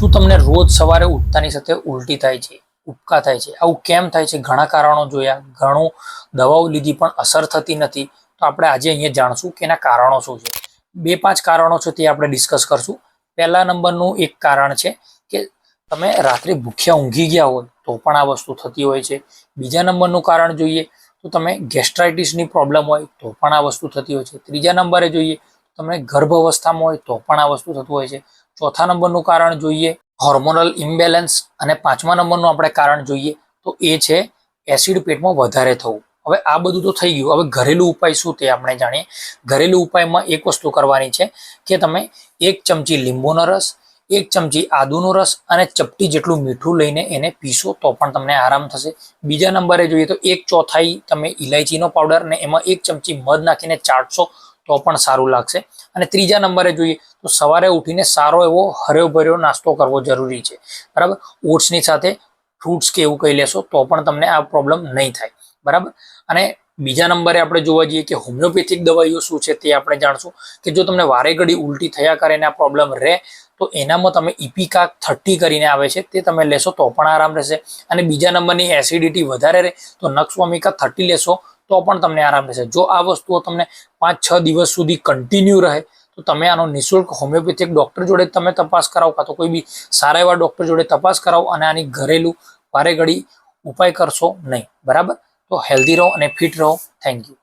શું તમને રોજ સવારે ઉઠતાની સાથે ઉલટી થાય છે ઉપકા થાય છે? આવું કેમ થાય છે? ઘણા કારણો જોયા. ઘણું દવાઓ લીધી પણ અસર થતી નથી. તો આપણે આજે અહીંયા જાણશું કે એના કારણો શું છે. બે પાંચ કારણો છે તે આપણે ડિસ્કસ કરશું. પહેલા નંબરનું એક કારણ છે કે તમે રાત્રે ભૂખ્યા ઊંઘી ગયા હોય તો પણ આ વસ્તુ થતી હોય છે. બીજા નંબરનું કારણ જોઈએ તો તમે ગેસ્ટ્રાઇટિસની પ્રોબ્લેમ હોય તો પણ આ વસ્તુ થતી હોય છે. ત્રીજા નંબરે જોઈએ તમે ગર્ભ અવસ્થામાં હોય તો પણ આ વસ્તુ થતું હોય છે. ચોથા નંબરનું કારણ જોઈએ હોર્મોનલ ઇમ્બેલેન્સ અને પાંચમા નંબરનું આપણે કારણ જોઈએ, તો એ છે એસિડ પેટમાં વધારે થવું. હવે આ બધું તો થઈ ગયું. હવે ઘરેલું ઉપાય શું તે આપણે જાણીએ. ઘરેલું ઉપાયમાં એક વસ્તુ કરવાની છે કે તમે એક ચમચી લીંબુનો રસ, એક ચમચી આદુનો રસ અને ચપટી જેટલું મીઠું લઈને એને પીશો તો પણ તમને આરામ થશે. બીજા નંબરે જોઈએ તો એક ચોથાઈ તમે ઇલાયચીનો પાવડર અને એમાં એક ચમચી મધ નાખીને ચાટશો તો પણ સારું લાગશે. અને ત્રીજા નંબરે જોઈએ તો સવારે ઉઠીને સારો એવો હર્યો નાસ્તો કરવો જરૂરી છે. બરાબર? ઓટ્સની સાથે ફ્રૂટ્સ કે એવું કહી લેશો તો પણ તમને આ પ્રોબ્લેમ નહીં થાય. બરાબર? અને બીજા નંબરે આપણે જોવા જઈએ કે હોમિયોપેથિક દવાઈઓ શું છે તે આપણે જાણશું કે જો તમને વારે ઘડી ઉલટી થયા કરે ને આ પ્રોબ્લેમ રહે, તો એનામાં તમે ઇપિકા થર્ટી કરીને આવે છે તે તમે લેશો તો પણ આરામ રહેશે. અને બીજા નંબરની એસિડિટી વધારે રહે તો નક્ષવામિકા થર્ટી લેશો તો પણ તમને આરામ રહેશે. જો આ વસ્તુઓ તમને પાંચ, છ દિવસ સુધી કન્ટિન્યુ રહે, તો તમે આનો નિઃશુલ્ક હોમિયોપેથિક ડૉક્ટર જોડે તમે તપાસ કરાવો કાં તો કોઈ બી સારા એવા ડૉક્ટર જોડે તપાસ કરાવો અને આની ઘરેલું વારે ઘડી ઉપાય કરશો નહીં. બરાબર? તો હેલ્ધી રહો અને ફિટ રહો. Thank you